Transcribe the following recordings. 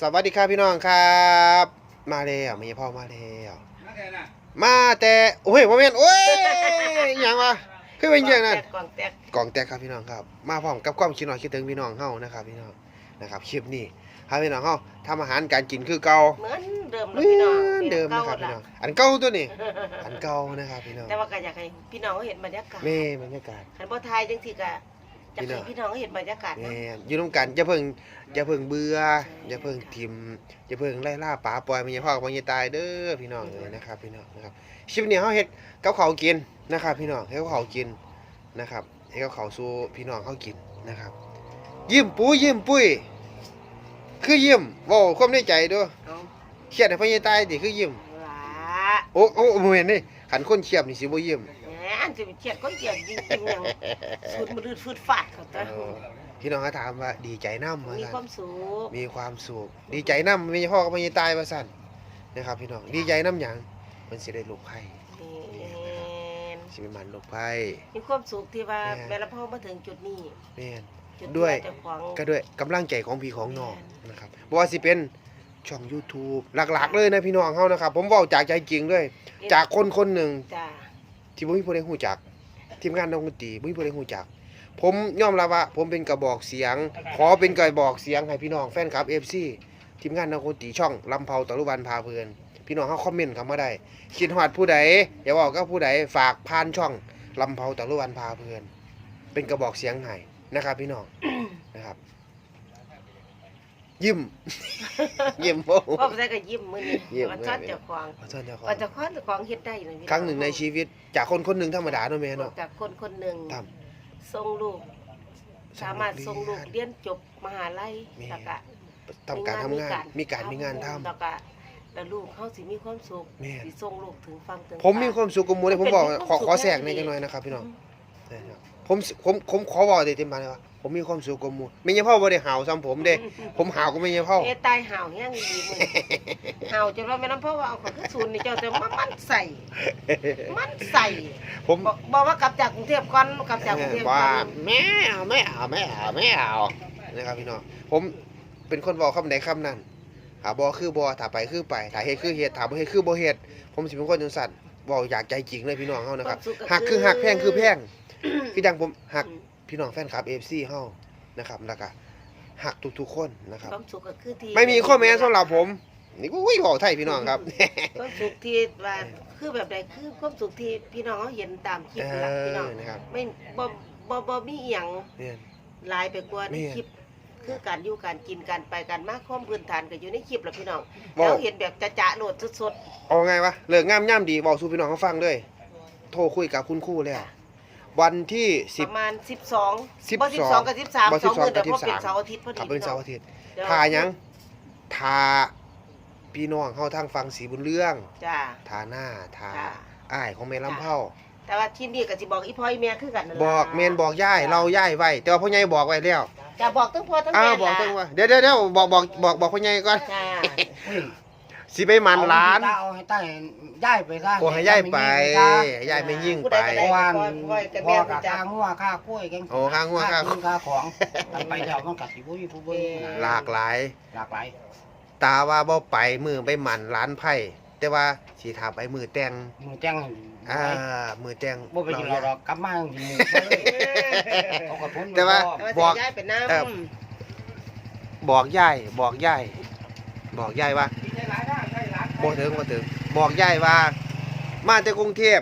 สวัสดีครับพี่น้องครับ มาแล้วมีพ่อมาแล้วมาแต่โอ้ยโมเมนต์โอ้ยอหย่างวะคือเป็นอย่างนั้นกล่องแตกกล่องแตกครับพี่น้องครับ มาพร้อมกับความคิดหน่อยคิดถึงพี่น้องเฮานะครับ พี่น้องนะครับคลิปนี้ให้พี่น้องเฮาทำอาหารการกินคือเก่าเหมือนเดิมเหนะมืพี่น้องอนเดิมนะครับพี่น้องอันเก่าตัวนี้อันเก่านะครับพี่น้องแต่ว่าก็อยากให้พี่น้องเขาเห็นบรรยากาศแม่บรรยากาศหันบ่ทายจังซี่ก็ อยากให้พี่น้องเขาเห็นบรรยากาศแม่นะอยู่ร่วมกันอย่าเพิ่งอย่าเพิ่งเบื่ออย่าเพิ่งทิมอย่าเพิ่งไล่ล่าป๋าปล่อยมันอย่าพ่อมันอย่าตายเด้อพี่น้องเลยนะครับพี่น้องนะครับคลิปนี้เฮาเฮ็ดกับข้าวกินนะครับ พี่น้องเฮ็ดกับข้าวกินนะครับเฮ็ดกับข้าวสู่พี่น้องเฮากินนะครับ ยิ้มปูยิ้มปุ้ยคือยิ้มเว้าความในใจเด้อเอาเครียดให้พ่อใหญ่ตายติคือยิ้มหลาโอ้โอ้บ่แม่นนี่คันคนเครียดนี่สิบ่ยิ้ม แหมอันจะไปเทียดก็เทียดจริงๆยังสุดมันรืดฟืดฟาดเขาเอตาอพี่น้องเขาถามว่าดีใจนำว่ามีซั่นความสุขมีความสุขดีใจน้ำมีพ่อกับแม่ตายมาสั่นนะครับพี่น้องดีใจน้ำหยังมันสิได้ลูกไผ่นี่สิเป็นมันลูกไผ่มีความสุขที่ว่าแม่แม่ละพ่อมาถึงจุดนี้แม่น จุดด้วยที่าเจ้าของก็ด้วยกำลังใจของพี่ของน้องนะครับบ่ว่าสิเป็นช่อง YouTube หลักๆ เลยนะพี่น้องเฮานะครับ ผมเว้าจากใจจริงด้วย จากคนคนหนึ่งจ้า ที่บ่มีผู้ใดฮู้จัก ทีมงานน้องดนตรีบ่มีผู้ใดฮู้จัก ผมยอมรับว่า ผมเป็นกระบอกเสียง ขอเป็นกระบอกเสียงให้พี่น้องแฟนคลับ FC ทีมงานน้องดนตรีช่องลำเผาตะลุวันพาเพลินพี่น้องเฮาคอมเมนต์เข้ามาได้คิดฮอดผู้ใดอย่าบอกกับผู้ใดฝากผ่านช่องลำเผาตะลุวันพาเพลินเป็นกระบอกเสียงให้นะครับ พี่น้องนะครับ ยิ้ม ยิ้มโอ้โห พ่อไปได้ก็ยิ้มมื้อนี้ยิ้มวันชอบเจ้าของขอโทษนะครัวันบเจ้าของเจ้าของเฮ็ดได้เลยพี่ครั้งหนึ่งในชีวิต จากคนคนหนึ่งธรรมดาเนาะแม่เนาะจากคนคนหนึ่งทส่งลูกำสามารถส่งลูกเรียนจบมหาลัยแม่แล้วก็ทำการทำงาน มีการมีงานทำ แล้วก็แล้วลูกเขาสิมีความสุขแม่ สิส่งลูกถึงฟังถึงผมมีความสุขกับหมูเลยผมบอกเป็นขอความสุขขอแทรกในแน่จังหน่อยนะครับพี่น้องนะครับผมผมผมขอบอกได้เต็มปากเลยว่า ผมมีความสุขกับหมูไม่ใช่พ่อบ่ได้หาวซ้ำผมเด้ ผมหาวก็ไม่ใช่พ่อ เอะตายห่าวแห้งดีมึงห่าวจนว่าแม่น้ำพ่อว่าเอาของขึ้นศูนย์นี่เจ้าจะมามันใส่ มันใส่ผมบอกบอกว่ากลับจากกรุงเทพก่อนกลับจากกรุงเทพก่ว่าอนไม่เอาไม่เอาไม่เอาไม่เอานะครับพี่น้องผมเป็นคนบอกคำไหนคำนั้นถ้าบอคือบอถ้าไปคือไปถ้าเฮ็ดคือเฮ็ดถ้าบ่เฮ็ดคือบ่เฮ็ดผมสิเป็นคนจังซั่นบอกอยากใจจริงเลยพี่น้องเฮานะครับหักคือหักแพงคือแพงคือดังผมหัก พี่น้องแฟนคลับ FC เฮานะครับแล้วก็หักทุกๆคนนะครับ ความสุขก็คือที่ไม่มีข้อแม้สำหรับผม นี่ก็อุ้ยบอกไทยพี่น้องครับ ความสุขที่ว่าคือแบบใดคือความสุขที่พี่น้องเขาเห็นตามคลิปเอหลักพี่น้องอนะครับไม่บ่บ่บ่มีอีหยังเนี่ย หลายไปกว่าในแม่คลิป คือการอยู่การกินการไปการมาข้อมพื้นฐานก็อยู่ในคลิปแหละพี่น้องบอแล้กวเห็นแบบจะๆโหลดสดเอาไงวะเลิกงามย่ำดีบอกสู่พี่น้องเขาฟังด้วย โทรคุยกับคุณครูแล้ว วันที่ๆสิปบ ระมาณ12สิบบ่สอง12กับ13บ่สองมื้อ12เดี๋ยวพอเป็น13 เสาร์อาทิตย์พอดีขับเป็นเสาร์อาทิตย์เดี๋ยวทายังทาพี่น้องเขาทางฟังสีบุญเรื่องจ้า ทาหน้าทาจ้าอ้ายของเมลำเผาแต่ว่าที่นี่ก็สิบอกอีพ่ออีแม่คือกันนั่นล่ะบอกเมนบอกย่ายเราย่ายไว้แต่ว่าพ่อใหญ่บอกไว้แล้วจะบอกทั้งพ่อทั้งอ้าแม่วบอกล่ะตั้งว่าเดี๋ยวเดี๋ยวเดี๋ยวบอกบอกบอกบอกพ่อใหญ่ก่อนจ้า สิไปหมันร้าน เอาให้ตั้งย้ายไปซะโอ้ให้ย่ายไปย่ายไม่ยิ่งผู้ไปใดก็เพได้ราะว่าพ่อกับพ่แม่อรู้กับจักข้างัวข้ากล้วยกันโอ้ข้างัวข้ากินข้าของมันไปแล้วมันกัดสิบุ้ยผู้เบิ้งหลากหลาย หลากหลาย ตาว่าบ่ไปมือไปหมันร้านไผ่แต่ว่าสิถามไปมือแต่งมือแจ้งอ่ามือแต่งบ่ไปกินเราหรอกกลับมากินหมูเขาก็พ้นแต่ว่าแต่ว่าบอกสิย้ายไปน้ำเอ่อบอกยายบอกยายบอกยายว่า บ่ถึงบ่ถึง บอกยายว่า มาแต่กรุงเทพ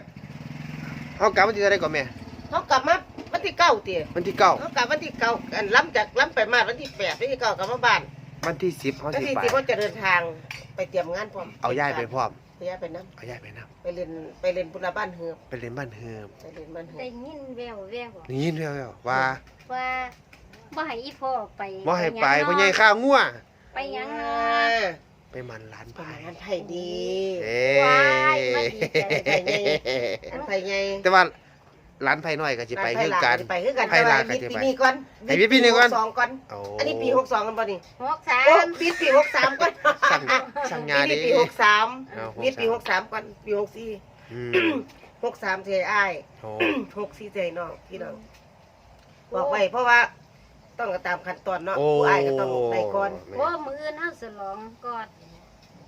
เฮากลับวันที่เท่าใดก่อนแม่เขากลับมาวันที่เก้าเตี๋ยวันที่เก้าเขากลับวันที่เก้าอันล้ำจากล้ำไปมาวันที่แปดวันที่เก้ากลับมาบ้านวันที่สิบเฮาวันสิที่ไปสิบเขาจะเดินทางไปเตรียมงานพร้อมเอายายไปพร้อมเอายายไปน้เอายายไปนํำไปเรียนไปเรียนบุรบ้านเฮือบไปเล่นบ้านเฮือมไปเรียนบ้านเฮือได้บยินแววแววได้ยินแว่วๆว่าว่าบ่ให้อีพ่อไปบ่ให้ไปหยังพ่อใหญ่เนาะข้าวงัวไปหยังเอเนาะอ ไปหมันร้านไปไผ่งานไผ่ดีเอ้ว้ายมาดีใจงานไผ่ไงแต่ว่าร้านไผ่น้อยก็สิไปคือกันไปคือกันไผ่แต่ลาว่าก็บิดสิปีไปนี้ก่อนให้บิดปีนี้ก่อนหสองก่อนโอ้อันนี้ปีหกสองกันป่ะนี่หกสาโอ้มบิดปีหกสามก่อนสั่งสั่งงานปีดินี้ปีหกสามเอาบิดปีหกสามก่อนปีหกสี่อืมหกสามเทอ้ายโอ้หกสี่เทน้องพี่น้องบอกไว้เพราะว่า ต้องก็ตามขั้นตอนเนาะโอ้ ผู้อายก็ต้องได้ก่อน โอ้มื้ออื่นเฮาฉลองก่อน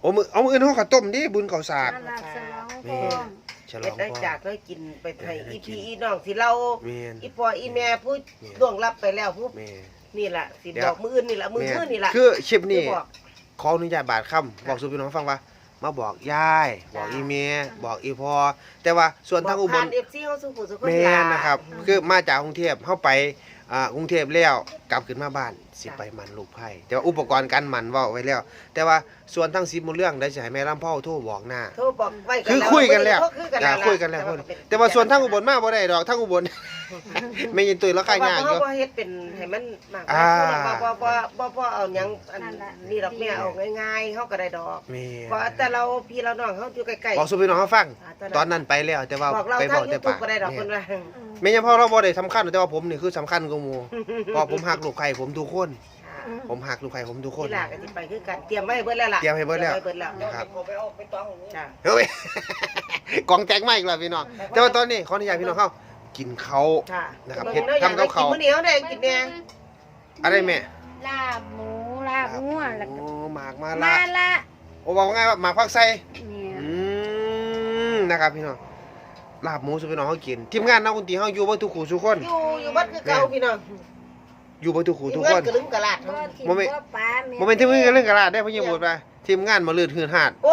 โอ้มือเอามืออื่นเฮาข้าวต้มดิบุญข้าวสาก นั่นล่ะฉลองแม่ก่อนฉลเฮ็อดงได้พ่อ จากได้กินไปให้ได้อีกินพี่อีน้องที่เราแม่น อีพ่ออีแม่ผู้แม่น ล่วงลับไปแล้วผู้แม่ นี่ล่ะสิเดี๋ยวบอกมืออื่นนี่ล่ะมือมือนี่ล่ะคือคลิปนี้ที่บอก ขออนุญาตบาดคำบอกสู่พี่น้องฟังว่า มาบอกยาย บอกอีเมียบอกอีพอแต่ว่าส่วนทางอุบผ่าลน FC เฮาสู่ผู้สุขคนแม่ล่ะนนะครับ คือมาจากกรุงเทพเข้าไป อ่ากรุงเทพแล้วกลับขึ้นมาบ้านสิไปมันลูกไผ่แต่ว่าอุปกรณ์การมันเว่าไว้แล้ว แต่ว่าส่วนทั้งสิบหมดเรื่องได้สิให้แม่ลำพ่อโทรบอกหน้า โทรบอกไว้กันคือแล้วคุยกันแล้ว คือกันอ่าแล้วคุยกันแล้วแต่ว่าส่วนทั้งอุบลมาบ่ได้ดอกทั้งอุบล ไม่ยินตุยแล้วใครยากเพอยู่ราะว่าเฮ็ดเป็นให้มันมากอ่าบ่บ่บ่บ่บ่เอาหยังอันนี่ดอกแม่เอาง่ายๆเฮาก็ได้ดอกแม่เพราะแต่เราพี่เราน้องเฮาอยู่ใกล้ๆ บอกสู่พี่น้องเขาฟัง อ่าตอนนั้นไปแล้วแต่ว่าบอกเราไปบทาองกแต่ YouTube ปากก็ได้ดอกเพิ่นว่าแม่ยังพ่อเราบ่ได้สำคัญแต่ว่าผมนี่คือสำคัญกว่าหมู่เพราะผมหักลูกไข่ผมทุกคน ผมหักลูกไข่ผมทุกคน ที่หลาก็สิไปคือกันเตรียมไว้ให้เบิดแล้วล่ะเตรียมให้เบิดแล้วตรียมไว้เบิดแล้วนะครับจ้ะ เฮ้ย กองแตกมาอีกแล้วพี่น้องแต่ว่าตอนนี้ขออนุญาตพี่น้องเข้า กินเขาวค่ะนะครับบิ่งเฮ็ดแล้วอยากทำกับได้กินข้าวมื้อนี้เฮาได้กินแน่อะไรแม่ลาบหมูลาบงัวแล้วโอ้ก็หมากมามาละละโอ้บอกว่าไงว่าหมากพักใส่เนี่ยอืมนะครับพี่น้องลาบหมูสุพี่น้องเขากินทีมงานนักดนตรีเขาอยู่บ่ทุกขู่ทุกคนอยู่อยู่บ้านคือเก่าพี่น้องอยู่บ่ทุกขู่ทุกเงิคนกระลึงกระลาดบ่ถิ่นบ่แม่นบ่ปลาแม่โมเมนต์ที่มึงกันเรื่องกระลาดได้พ่อยังบ่ไปทีมงานมาลื่นหืนหาดโอ้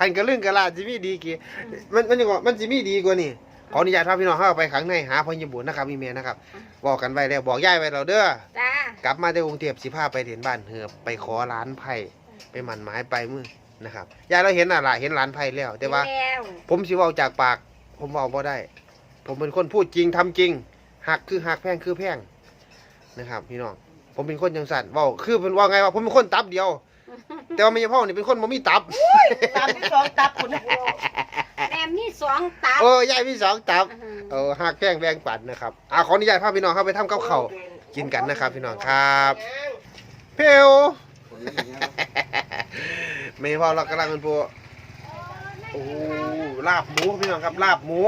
หันกระเรื่องกระลาดสิมีดีกี่มันมันยังว่ามันสิมีดีกว่านี่ ขออนุญาตพาพี่น้องเข้าไปข้างในหาพ่อยังบุญนะครับมีเมียนะครับบอกกันไว้แล้วบอกยายไว้แล้วเด้อจ้ากลับมาที่กรุงเทพสิพาไปเรียนบ้านเหือบไปขอร้านไผ่ไปหมันหมายไปมือนะครับยายเราเห็นน่ะล่ะเห็นร้านไผ่แล้ว แต่ว่า แล้วผมสิเว้าจากปาก ผมเว้าบ่ได้ ผมเป็นคนพูดจริงทำจริงหักคือหักแพงคือแพงนะครับ พี่น้องผมเป็นคนจังสันเว้าคือเป็นว่าไงว่าผมเป็นคนตับเดียว แต่ว่าไม่ใช่พ่อนี่เป็นคนบ่มีตับตามที่สองตับคุณนะ แม่มีสองตับโอ้ยายมีสองตับอืมเออหักแพงแบ่งปันนะครับอ่าขออนุญาตพาพี่น้องเข้าไปทำกับข้าวกินกันนะครับพี่น้องครับเพลไม่พอเรากำลังเป็นพวกโอ้ลาบหมูพี่น้องครับลาบหมู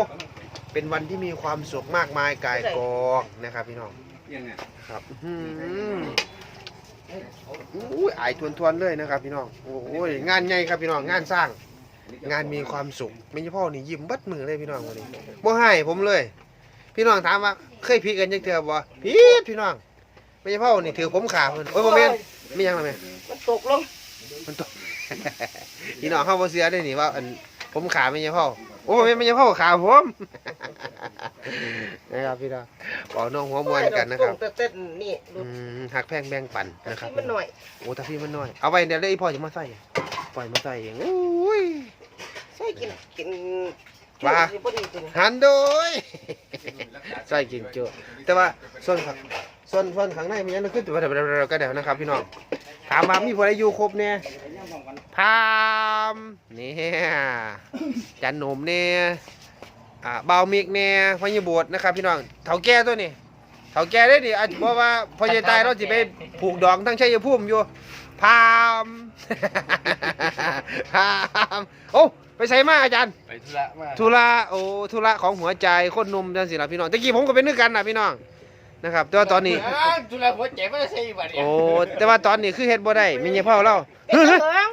เป็นวันที่มีความสุขมากมายกายกองนะครับ พี่น้องครับอื้อหืออุ้ยอายทวนๆเลยนะครับ พี่น้องโอ้ยงานใหญ่ครับพี่น้องงานสร้าง งานมีความสุขไม่ใช่พ่อนี่ยิ้มเบัดมือเลยพี่น้องวันนี้บ่ให้ผมเลย พี่น้องถามว่าเคยพีกันจังเทื่อบ่พีดพี่น้องไม่ใช่พ่อนี่ถือผมขาเพิ่นโอ้ยบ่แม่นไม่ยังล่ะแม่มันตกลงมันตกพี่น้องเข้ามาเสือได้นี่ว่าอันผมขาไม่ใช่พ่อโอ้ไม่ไม่ใช่พ่อขาผมนะครับพี่น้องบอกน้องหัวมวนกันนะครับตงเต้นนี่ดูอืมหักแพงแบ่งปันนะครับที่มันหน่อยโอ้ถ้าพี่มันน้อยเอาไปเดี๋ยวเลยพ่อจะมาใส่ปล่อยมาใส่เองโอ้ย ใส่กินกินว่าจุ่มสิบ่ดีจริงหันโดยใส่กินจุแต่ว่าส่วนข้างส่วนส่วนข้างในมันยังขึ้นตัวเดี๋ยวก็เดี๋ยวนะครับ พี่น้องถามว่ามีผู้ใดอยู่ครบเนี่ยพามเนี่ยจันหนมเนี่ยอ่าเบาวมิกเนี่ยพญบวชนะครับ พี่น้องเถาแก่ตัวนี้เถาแก่ได้ดิอาจจะเพราะว่าพอจะตายเราจะไปผูกดองทั้งชัยภูมิอยู่พาม พามโอ้ ไปใส่มาอาจารย์ไปธุระมาธุระโอ้ธุระของหัวใจคนหนุ่มจังสิล่ะพี่น้องตะกี้ผมก็เป็นนึกกันนะพี่น้องนะครับแต่ว่าตอนนี้ธุระหัวใจไม่ได้ใช่บัดเนี่ยโอ้แต่ว่าตอนนี้คือเฮ็ดบ่ได้มีเงี้ยพ่อเราเป็นตะเหิง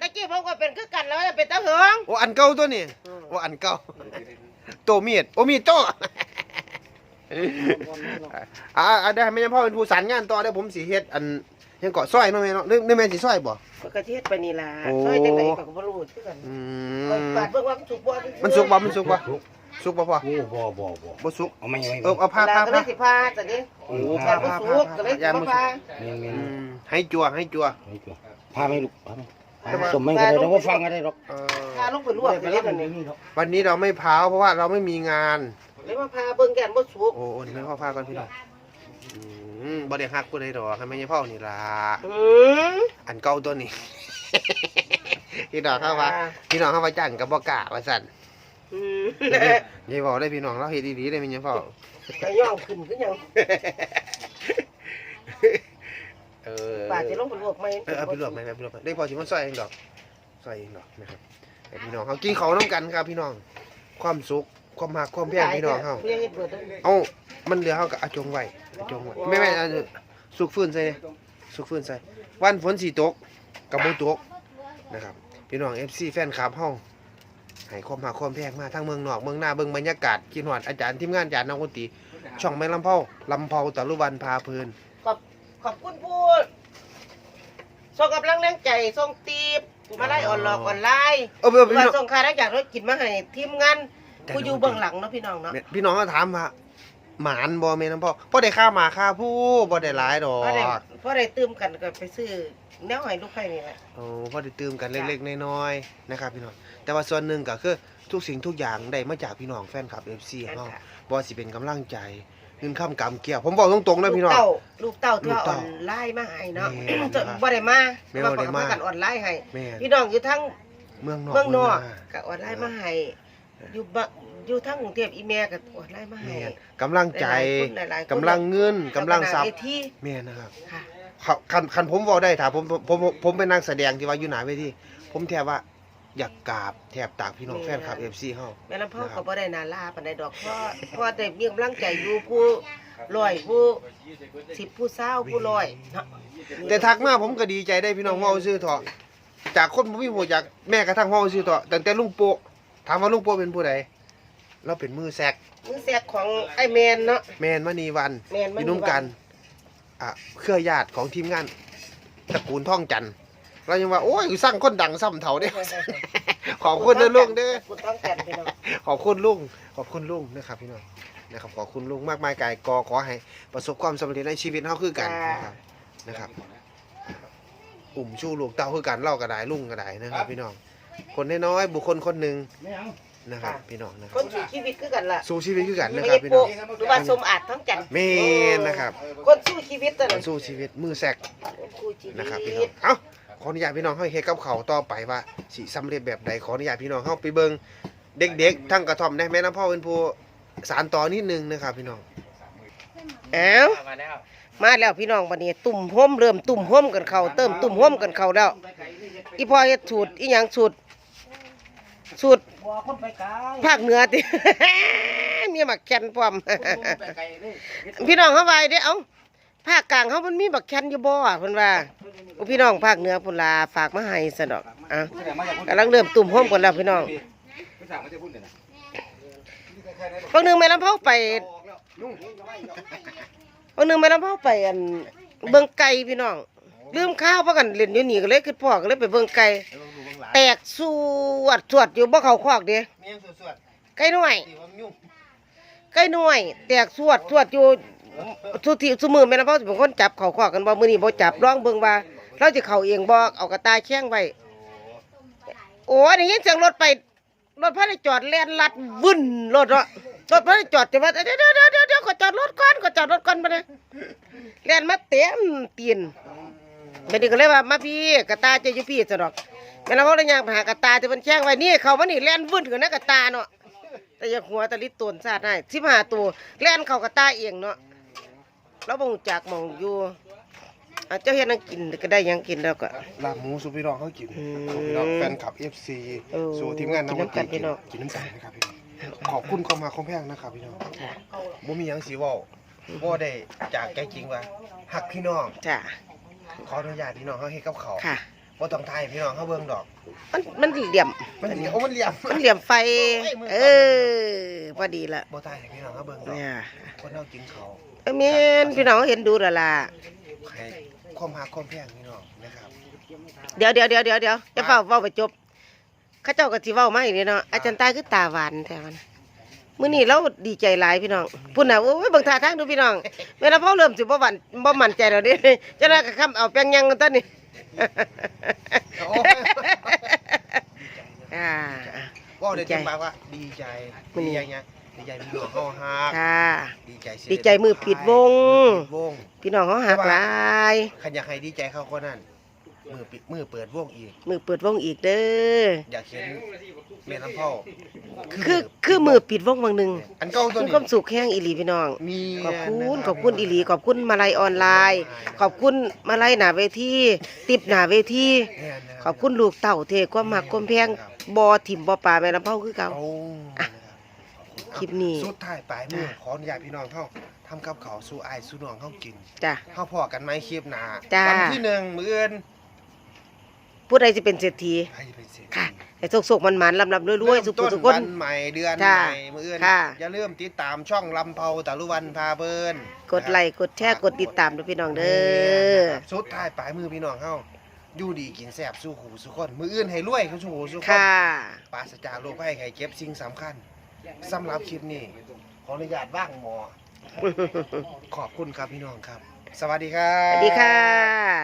ตะกี้ผมก็เป็นคือกันแล้วเป็นตะเหิงโอ้อันเก่าตัวนี้โอ้อันเก่าโตมีดโอ้มีดโตอ่าอ่าได้ให้แม่ยังพ่อเป็นผู้สานงานต่อเดี๋ยวผมสิเฮ็ดอัน ยังเกาะสร้อยเนาะแม่เนาะนึกนึกแม่นสิสร้อยบ่มันก็เทศไปนี่ล่ะโอ้ ซอยจังไดก็บ่รู้คือกันอืเปิดมปาดเบิ่งว่ามันสุกบ่มันสุกบ่มันสุกบ่สุกบ่พ่อโอ้บ่บ่บ่บ่สุกเอาไม่ไม่เออเอาผ้าผ้าผ้าก็เลผ้ายสิพาจังนี้โอ้ผ้าผ้าบ่ผ้าสุกก็เลยสิยานบ่บ่สุพากเมียนเมียอืนมให้จัวให้จัวให้ตัวพาไม่ลูกพาไม่สมไม่ก็ได้เราก็ฟังก็ได้หรอกเอพาอลงไปลวกไปไปแล้เล่วนมัอันนนี้นี่หรอกวันนี้เราไม่เผาเพราะว่าเราไม่มีงาน เลยว่าพาเบิ่งแก่นบ่สุกโอ้โอ้นี่ไม่พ่อพาก่อนพี่น้องอืม บ่ได้ฮักผู้ใดดอกให้แม่ยายพ่อนี่ล่ะอืมอันเก่าตัวนี้ พี่น้องเข้าว่าพี่น้องเข้าว่าจ้างกับบ่กล้าว่าสั่นอืมยายบอกได้พี่น้องเราเฮ็ดดีๆได้แม่ยายพ่อก็ย่องขึ้นคือหยังเออปาดสิลงไปลวกไหมเออเอาไปรวมไหมเอาไปรวมไหมได้พอสิมันซอยเองดอกซอยเองดอกนะครับให้พี่น้องเขากินข้าวน้ำกันครับพี่น้อง ความสุขความหักความแพงพี่น้องเขาเรียกเฮ็ดเบิดเด้อเอา มันเหลือเฮาก็เอาจงไว้เอาจงไว้ไม่ไม่เอาสุกฟื้นใส่เลยสุกฟื้นใส่ วันฝนสิตกกับบ่ตกนะครับพี่น้อง FC แฟนคลับเฮาให้ความมาความแพงมาทั้งเมืองนอกเมืองหน้าเบิ่งบรรยากาศกินฮอดอาจารย์ทีมงานอาจารย์น้องกุฏิช่องแม่ลำเผาลำเผาตะลุวันพาเพลินขอบขอบคุณผู้ส่งกำลังแรงใจส่งตีบมาไล่ออนหลอกออนไลน์เออพี่ว่าน้องส่งค่าได้จากรถกินมาให้ทีมงานผู้อยู่เบื้องหลังเนาะพี่น้องเนาะพี่น้องก็ถามว่า หมานบ่แม่น้ำพ่อพ่อได้ค่าหมาค่าผู้บ่ได้หลายดอกเพราะได้เพราะได้ตื้มกันก็ไปซื้อแนวให้ลูกไข่นี่แหละโอ้พ่อได้ตื่มกันเล็กๆน้อยๆนะครับพี่น้องแต่ว่าส่วนหนึ่งก็คือทุกสิ่งทุกอย่างได้มาจากพี่น้องแฟนคลับ FC เฮาบ่ว่าสิเป็นกำลังใจเงินค้ำกำเกี่ยวผมบอกตรงๆนะพี่น้อง ลูกเต้าลูกเต้าที่ลูกว่าอเต้าอนไลน์มาให้เนาะแม่นจะครับบ่ได้มาแม่นมาบ่ได้ประมากันออนไลน์ให้แม่นพี่น้องอยู่ทั้งเมืองนอกเมืองนอกหาก็ออนไลน์มาให้อยู่บะ อยู่ทั้งกรุงเทพอีเมลก็ออนไลน์มาให้ แม่นกำลังใจหลายๆคนหลายๆคน กำลังเงินกำลังทรัพเวย์ทีแม่นนะครับ ค่ะเขาคันคันผมเว้าได้ถ้าผมผมผมผมเป็นนักแสดงที่ว่าอยู่หน้าเวทีผมแทบว่าอยากกราบแทบตากพี่น้องแฟนคลับ FC เฮา แม่ลำพ่อนะครับ ก็บ่ได้นาลาปานใดดอกเพราะเพราะได้มีกำลังใจอยู่ผู้ร้อยผู้สิบผู้เศร้าผู้ร้อยเนาะแต่ทักมาผมก็ดีใจได้พี่น้องเว้าซื่อเถาะจากคนบ่มีหัวจากแม่กระทั่งเว้าซื่อเถาะตั้งแต่ลุงโปะถามว่าลุงโปะเป็นผู้ใด เราเป็นมือแซกมือแซกของไอ้แมนเนาะแมนมณีวันแมนมณีวันพี่นุ่มกันอะเครือญาติของทีมงานตระกูลท่องจันทร์เรายังว่าโอ้ยสร้างคนดังซ้ำเถาเด้ ขอบคุณเด้อลุงเด้อคุณต้องกันพี่น้องขอบคุณลุง ขอบคุณลุงนะครับพี่น้องนะครับขอบคุณลุงมากมายกายกอขอให้ประสบความสำเร็จในชีวิตเฮาคือกันนะครับนะครับ อุ่มชูลูกเต้าคือกันเล่าก็ได้ลุงก็ได้นะครับพี่น้องคนน้อยๆบุคคลคนหนึ่งไม่เอา นะครับ พี่น้องนะคครับนสู้ชีวิตคือกันล่ะสู้ชีวิตคือกันนะไม่ครัใช่บพี่โปน้องหรือว่าสมอาจทั้งจันทร์แม่นนะครับคนสู้ชีวิตตัวคนั้นนสู้ชีวิตมือแซกคนสู้ชีวิตนะครับพี่น้องเอ้าขออนุญาตพี่น้องให้เฮ็ดกับเขาวต่อไปว่าสิสำเร็จแบบใดขออนุญาตพี่น้องเข้าไปเบิ่งเด็กๆทั้งกระท่อมได้แม่น้ำพ่อเป็นผู้สารต่อนิดนึงนะครับพี่น้องเอ้ามาแล้วพี่น้องวันนี้ตุ่มห่มเริ่มตุ่มห่มกันเขาเติมตุ่มห่มกันเขาแล้วอีพ่อเฮ็ดสูตรอีหยังสูตรสูตร บ่คนไปไกลภาคเหนือติ มีบักแคนพร้อมไปไกลเลยพี่น้องเขาไว้เด้อเอ้าภาคกลางเขามันมีบักแคนอยู่บ่อะเพิ่นว่าโอ้พี่น้องภาคเหนือพุ่นลาฝากมาให้ซะดอกอะกำลังเริ่มตุ่มห่มกันแล้วพี่น้องบางหนึงแม่ลำเผาไปบางหนึงแม่ลำเผาไปอันเบิ่งไก่พี่น้องลืมข้าวเพราะกันเล่นอยู่นี่ก็เลยคิดพ่อก็เลยไปเบิ่งไก่ แตกสวดสวดอยู่บ่เข้าคอกเด้เมียสวดไก่น้อยๆตีวังยุ่งไก่น้อย แตกสวดสวดอยู่ทุกทีทุกมือแม่นพ่อสิเป็นคนจับเข้าคอกกันบ่มื้อนี้บ่จับลองเบิ่งว่าเราจะเข้าเองบ่เอากระต่ายแข้งไว้โอ้ยได้ยินเสียงรถไปรถพาได้จอดแล่นลัดวึ่นรถเนาะรถพาได้จอดจะว่าเดี๋ยวเดี๋ยวเดี๋ยวเดี๋ยวเดี๋ยวขอจอดรถก่อนขอจอดรถก่อนบ่ได้แล่นมาเต็มตีนแม่นี่ก็เลยว่ามาพี่กระตายจะอยู่พี่ซะดอก แม่เราก็เลยย่างไปหากระตายที่มันแช่งไว้นี่เขามานี่แล่นวึ่นกันนะกระตาเนาะแต่อย่าหัวตะลิดตนซาดให้สิบห้าตัวแล่นเข้ากระตาเองเนาะเราบ่งจากหมองอยู่อะเจ้าเฮ็ดหยังกินก็ได้หยังกินแล้วก็ ลาบหมูสู่พี่น้องเขากินอืมสู่พี่น้องแฟนคลับ FC เออสู่ทีมงานกินน้ำกันพี่น้อง กินน้ำกันนะครับพี่น้องขอบคุณความมาความแพงนะครับพี่น้องบ่มีหยังสิเว้าบ่ได้จากใจจริงว่าฮักพี่น้อง จ้ะขออนุญาตพี่น้องเขาเฮ็ดกับเขาวค่ะ บ่ต้องทายพี่น้องเขาเบิ่งดอก มันมันเหลี่ยม มันเหลี่ยมโอ้มันเหลี่ยม มันเหลี่ยมไฟเออพอดีละบ่ทายให้พี่น้องเขาเบิ่งดอกเนี่ยคนเฮากินเขาวเอ้ยแม่นพี่น้องเห็นดูและล่ะให้ความฮักความแพงพี่น้องนะครับ เดี๋ยวเดี๋ยวเดี๋ยวเดี๋ยวเดี๋ยวจะเฝ้าเฝ้าไปจบเข้าเจ้าก็สิเว้ามาอีกนี่เนาะอาจารย์ตายคือตาหวานแท้มันมื้อนี้เราดีใจหลายพี่น้องพุ่นน่ะโอ้ยเบิ่งท่าทางดูพี่น้อง เวลาพ่อเริ่มสิบ่หวั่นบ่มั่นใจแล้วเด้จังได๋ก็คำเอาแป้งยังกันตอนนี้ โอ้ยอ่า ว่าได้ดีใจเต็มปากว่าดีใจมื้อนี้ดีใจเนี่ยดีใจพี่น้องเฮาฮักค่ะ ดีใจสิดีใจมือปิดวง มือปิดวง พี่น้องเขาหักหลาย ขันอยากให้ดีใจเขาคนนั้นมือปิดมือเปิดวงอีก มือเปิดวงอีกเด้ออยากเห็น แม่ลำพ่อคือคือมือปิดวงบางหนึงอันเก่าตัวมีนี้ความสุขแห้งอีหลีพี่น้อง มีขอบคุณนะขอบคุณอีหลีขอบคุณมาลัยออนไลน์ ขอบคุณมาลัยหน้าเวทีติบหน้าเวทีแม่นะขอบคุณลูกเต่าเทความมักความแพงบอถิ่มบอป่าแม่ลำเผาคือเก่า เอานะครับขอบคุณคลิปนี้ สุดท้ายปลายมือจ้ะขออนุญาตพี่น้องเฮาทำกับข้าวสู่อ้ายสู่น้องเฮากินจ้ะเฮาพอกันไหมคลิปหน้าจ้ะวัที่หนึ่งมื้ออื่นผู้ใดสิเป็นเศรษฐีใครจะเป็นเศรษฐี ค่ะ ให้สุกๆมันๆลำๆรวยๆสุเริ่มขุต้นสุกคนวันใหม่เดือนจ้ะใหม่มื้ออื่นค่ะอย่าลืมติดตามช่องลำเผาตะลุวันพาเพิ่นกดไลค์กดแชร์กดติดตามด้วยพี่น้องเด้อสุดท้ายปลายมือพี่น้องเฮาอยู่ดีกินแซ่บสู้หูสู้คนมื้ออื่นให้รวยคือสู้หูสู้คนค่ะปราศจากโรคภัยไข้เจ็บสิ่งสำคัญสำหรับคลิปนี้ขออนุญาตว่างหมอขอบคุณครับพี่น้องครับ สวัสดีครัสบวัสดีค่ะ